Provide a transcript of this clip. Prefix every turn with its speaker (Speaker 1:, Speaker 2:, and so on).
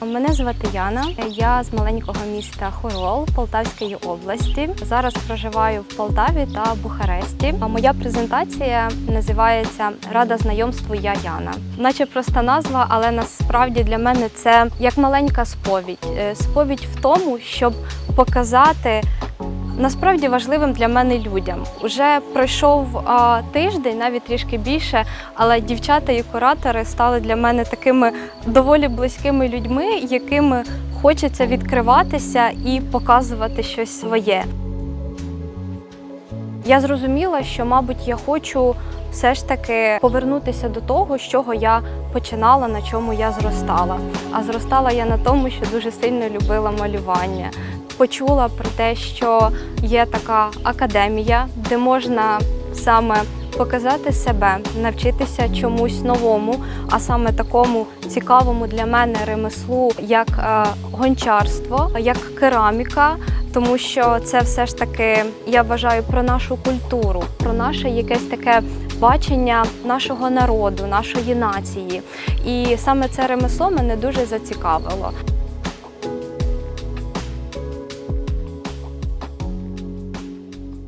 Speaker 1: Мене звати Яна. Я з маленького міста Хорол Полтавської області. Зараз проживаю в Полтаві та Бухаресті. А Моя презентація називається Рада знайомству Я Яна. Наче проста назва, але насправді для мене це як маленька сповідь. Е, Сповідь в тому, щоб показати. Насправді важливим для мене людям. Уже пройшов а, тиждень, навіть трішки більше, але дівчата і куратори стали для мене такими доволі близькими людьми, якими хочеться відкриватися і показувати щось своє. Я зрозуміла, що, мабуть, я хочу все ж таки повернутися до того, з чого я починала, на чому я зростала. А зростала я на тому, що дуже сильно любила малювання. Почула про те, що є така академія, де можна саме показати себе, навчитися чомусь новому, а саме такому цікавому для мене ремеслу, як е, гончарство, як кераміка, тому що це все ж таки я вважаю про нашу культуру, про наше якесь таке бачення нашого народу, нашої нації. І саме це ремесло мене дуже зацікавило.